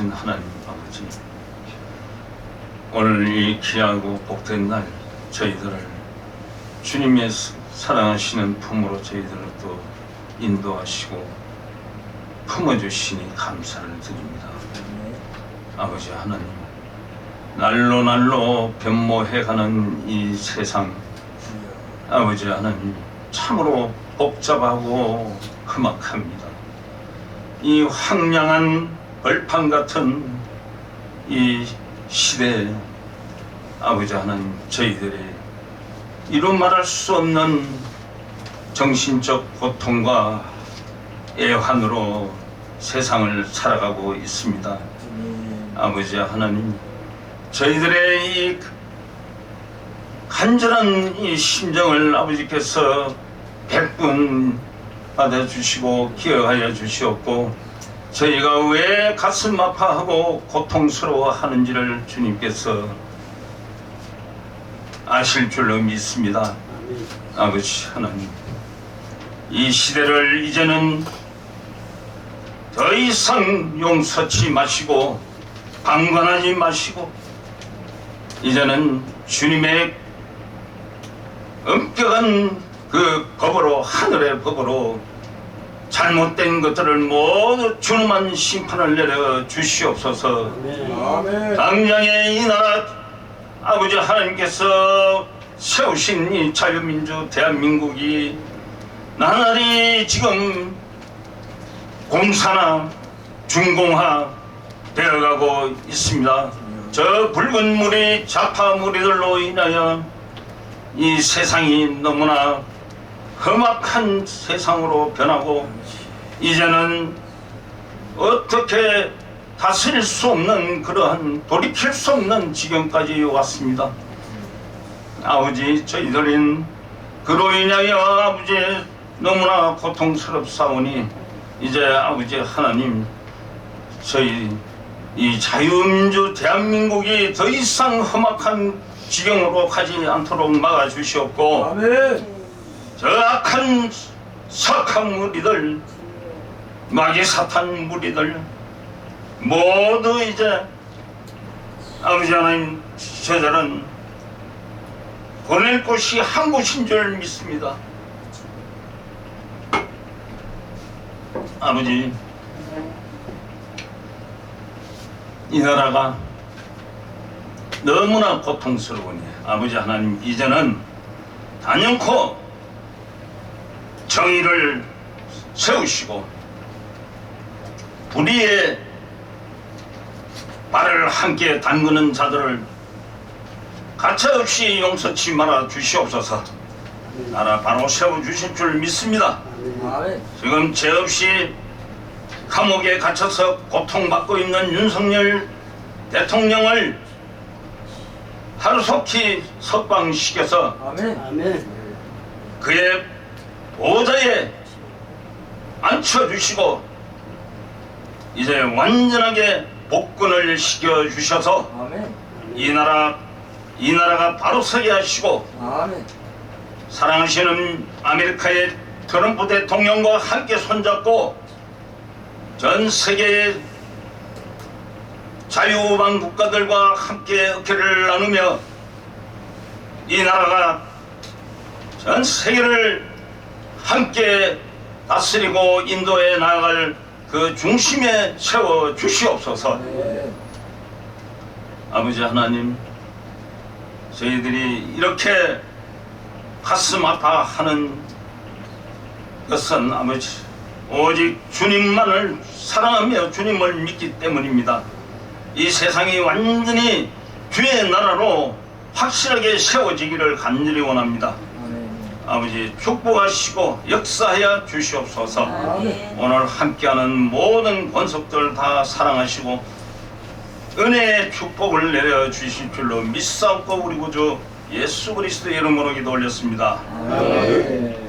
전능하신 하나님 아버지 오늘 이 귀하고 복된 날 저희들을 주님의 스- 사랑하시는 품으로 저희들을 또 인도하시고 품어주시니 감사를 드립니다 아버지 하나님 날로 날로 변모해가는 이 세상 아버지 하나님 참으로 복잡하고 험악합니다. 이 황량한 벌판 같은 이 시대에 아버지 하나님 저희들이 이루 말할 수 없는 정신적 고통과 애환으로 세상을 살아가고 있습니다. 아버지 하나님 저희들의 이 간절한 이 심정을 아버지께서 백분 받아주시고 기억하여 주시옵고 저희가 왜 가슴 아파하고 고통스러워 하는지를 주님께서 아실 줄로 믿습니다. 아버지 하나님 이 시대를 이제는 더 이상 용서치 마시고 방관하지 마시고 이제는 주님의 엄격한 그 법으로 하늘의 법으로 잘못된 것들을 모두 주님만 심판을 내려 주시옵소서. 당장에 이 나라 아버지 하나님께서 세우신 이 자유민주 대한민국이 나날이 지금 공산화, 중공화 되어가고 있습니다. 저 붉은 물이 좌파 무리들로 인하여 이 세상이 너무나 험악한 세상으로 변하고 이제는 어떻게 다스릴 수 없는 그러한 돌이킬 수 없는 지경까지 왔습니다. 아버지 저희들은 그로 인하여 아버지 너무나 고통스럽사오니 이제 아버지 하나님 저희 이 자유민주 대한민국이 더 이상 험악한 지경으로 가지 않도록 막아 주시옵고 아멘. 저 악한 석학 무리들 마귀 사탄 무리들 모두 이제 아버지 하나님 저들은 보낼 곳이 한 곳인 줄 믿습니다. 아버지 이 나라가 너무나 고통스러우니 아버지 하나님 이제는 단연코 정의를 세우시고 불의의 발을 함께 담그는 자들을 가차없이 용서치 말아 주시옵소서 나라 바로 세워주실 줄 믿습니다. 지금 죄 없이 감옥에 갇혀서 고통받고 있는 윤석열 대통령을 하루속히 석방시켜서. 그의 보좌에 앉혀 주시고 이제 완전하게 복권을 시켜 주셔서 아멘. 이 나라 이 나라가 바로 서게 하시고 아멘. 사랑하시는 아메리카의 트럼프 대통령과 함께 손잡고 전 세계의 자유우방 국가들과 함께 어깨를 나누며 이 나라가 전 세계를 함께 다스리고 인도에 나아갈 그 중심에 세워 주시옵소서. 네. 아버지 하나님, 저희들이 이렇게 가슴 아파하는 것은 아버지 오직 주님만을 사랑하며 주님을 믿기 때문입니다. 이 세상이 완전히 주의 나라로 확실하게 세워지기를 간절히 원합니다. 아버지 축복하시고 역사하여 주시옵소서. 아멘. 오늘 함께하는 모든 권속들 다 사랑하시고 은혜의 축복을 내려 주실 줄로 믿사옵고 우리 구주 예수 그리스도의 이름으로 기도 올렸습니다. 아멘.